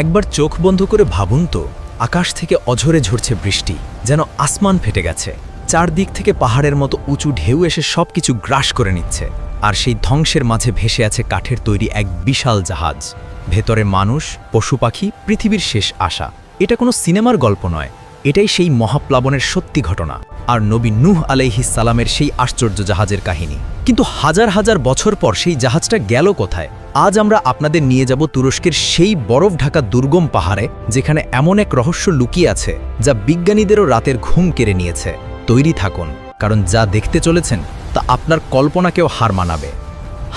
একবার চোখ বন্ধ করে ভাবুন তো, আকাশ থেকে অঝরে ঝরছে বৃষ্টি, যেন আসমান ফেটে গেছে। চারদিক থেকে পাহাড়ের মতো উঁচু ঢেউ এসে সব কিছু গ্রাস করে নিচ্ছে, আর সেই ধ্বংসের মাঝে ভেসে আছে কাঠের তৈরি এক বিশাল জাহাজ। ভেতরে মানুষ, পশু পাখি, পৃথিবীর শেষ আশা। এটা কোনো সিনেমার গল্প নয়। এটাই সেই মহাপ্লাবনের সত্যি ঘটনা আর নবী নূহ সালামের সেই আশ্চর্য জাহাজের কাহিনী। কিন্তু হাজার হাজার বছর পর সেই জাহাজটা গেল কোথায়? আজ আমরা আপনাদের নিয়ে যাব তুরস্কের সেই বরফ ঢাকা দুর্গম পাহাড়ে, যেখানে এমন এক রহস্য লুকিয়ে আছে, যা বিজ্ঞানীদেরও রাতের ঘুম কেড়ে নিয়েছে। তৈরি থাকুন, কারণ যা দেখতে চলেছেন, তা আপনার কল্পনাকেও হার মানাবে।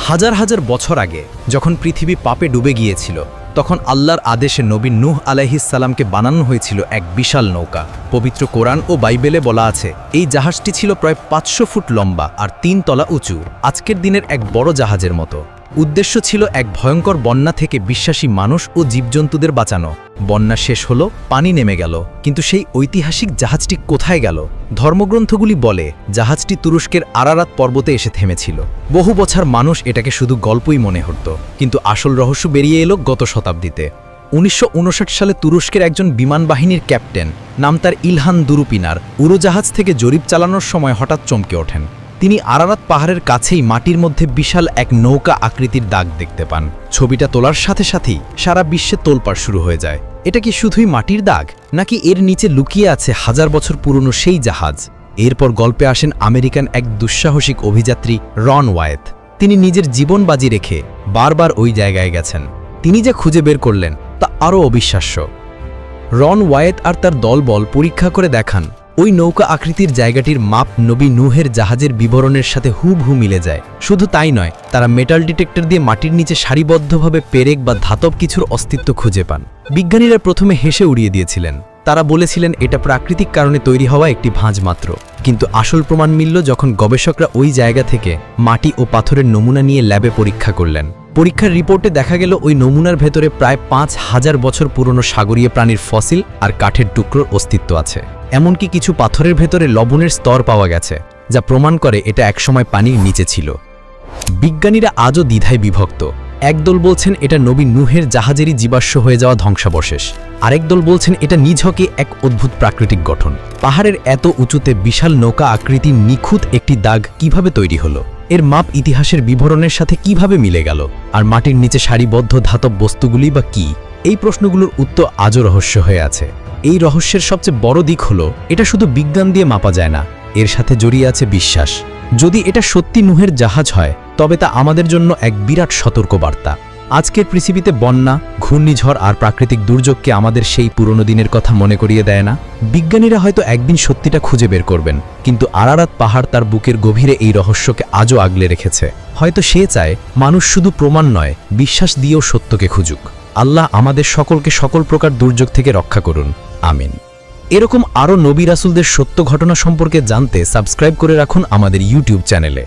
হাজার হাজার বছর আগে, যখন পৃথিবী পাপে ডুবে গিয়েছিল তখন আল্লাহর আদেশে নবী নূহ আলাইহিসাল্লামকে বানানো হয়েছিল এক বিশাল নৌকা। পবিত্র কোরআন ও বাইবেলে বলা আছে, এই জাহাজটি ছিল প্রায় পাঁচশো ফুট লম্বা আর তিন তলা উঁচু। আজকের দিনের এক বড় জাহাজের মতো। উদ্দেশ্য ছিল এক ভয়ঙ্কর বন্যা থেকে বিশ্বাসী মানুষ ও জীবজন্তুদের বাঁচানো। বন্যা শেষ হলো, পানি নেমে গেল, কিন্তু সেই ঐতিহাসিক জাহাজটি কোথায় গেল? ধর্মগ্রন্থগুলি বলে, জাহাজটি তুরস্কের আরারাত পর্বতে এসে থেমেছিল। বহু বছর মানুষ এটাকে শুধু গল্পই মনে হতো, কিন্তু আসল রহস্য বেরিয়ে এলো গত শতাব্দীতে। উনিশশো উনষাট সালে তুরস্কের একজন বিমান বাহিনীর ক্যাপ্টেন, নাম তার ইলহান দুরুপিনার, উড়োজাহাজ থেকে জরিপ চালানোর সময় হঠাৎ চমকে ওঠেন। তিনি আরারাত পাহাড়ের কাছেই মাটির মধ্যে বিশাল এক নৌকা আকৃতির দাগ দেখতে পান। ছবিটা তোলার সাথে সাথেই সারা বিশ্বে তোলপাড় শুরু হয়ে যায়। এটা কি শুধুই মাটির দাগ, নাকি এর নিচে লুকিয়ে আছে হাজার বছর পুরনো সেই জাহাজ? এরপর গল্পে আসেন আমেরিকান এক দুঃসাহসিক অভিযাত্রী রন ওয়ায়েত। তিনি নিজের জীবন বাজি রেখে বারবার ওই জায়গায় গেছেন। তিনি যে খুঁজে বের করলেন, তা আরও অবিশ্বাস্য। রন ওয়ায়েত আর তার দলবল পরীক্ষা করে দেখান ওই নৌকা আকৃতির জায়গাটির মাপ নবী নুহের জাহাজের বিবরণের সাথে হুবহু মিলে যায়। শুধু তাই নয়, তারা মেটাল ডিটেক্টর দিয়ে মাটির নিচে সারিবদ্ধভাবে পেরেক বা ধাতব কিছুর অস্তিত্ব খুঁজে পান। বিজ্ঞানীরা প্রথমে হেসে উড়িয়ে দিয়েছিলেন। তারা বলেছিলেন, এটা প্রাকৃতিক কারণে তৈরি হওয়া একটি ভাঁজ মাত্র। কিন্তু আসল প্রমাণ মিলল যখন গবেষকরা ওই জায়গা থেকে মাটি ও পাথরের নমুনা নিয়ে ল্যাবে পরীক্ষা করলেন। পরীক্ষার রিপোর্টে দেখা গেল, ওই নমুনার ভেতরে প্রায় পাঁচ হাজার বছর পুরনো সাগরীয় প্রাণীর ফসিল আর কাঠের টুকরোর অস্তিত্ব আছে। এমনকি কিছু পাথরের ভেতরে লবণের স্তর পাওয়া গেছে, যা প্রমাণ করে এটা একসময় পানির নিচে ছিল। বিজ্ঞানীরা আজও দ্বিধায় বিভক্ত। একদল বলছেন এটা নবী নুহের জাহাজেরই জীবাশ্ম হয়ে যাওয়া ধ্বংসাবশেষ। আরেক দল বলছেন এটা নিঝকে এক অদ্ভুত প্রাকৃতিক গঠন। পাহাড়ের এত উঁচুতে বিশাল নৌকা আকৃতির নিখুঁত একটি দাগ কীভাবে তৈরি হলো? এর মাপ ইতিহাসের বিবরণের সাথে কীভাবে মিলে গেল? আর মাটির নিচে সারিবদ্ধ ধাতব বস্তুগুলি বা কি? এই প্রশ্নগুলোর উত্তর আজও রহস্য হয়ে আছে। এই রহস্যের সবচেয়ে বড় দিক হলো, এটা শুধু বিজ্ঞান দিয়ে মাপা যায় না, এর সাথে জড়িয়ে আছে বিশ্বাস। যদি এটা সত্যি নুহের জাহাজ হয়, তবে তা আমাদের জন্য এক বিরাট সতর্কবার্তা। আজকের পৃথিবীতে বন্যা, ঘূর্ণিঝড় আর প্রাকৃতিক দুর্যোগকে আমাদের সেই পুরনো দিনের কথা মনে করিয়ে দেয় না। বিজ্ঞানীরা হয়তো একদিন সত্যিটা খুঁজে বের করবেন, কিন্তু আরারাত পাহাড় তার বুকের গভীরে এই রহস্যকে আজও আগলে রেখেছে। হয়তো সে চায়, মানুষ শুধু প্রমাণ নয়, বিশ্বাস দিয়েও সত্যকে খুঁজুক। আল্লাহ আমাদের সকলকে সকল প্রকার দুর্যোগ থেকে রক্ষা করুন। আমিন। এরকম আরও নবী রাসুলদের সত্য ঘটনা সম্পর্কে জানতে সাবস্ক্রাইব করে রাখুন আমাদের ইউটিউব চ্যানেলে।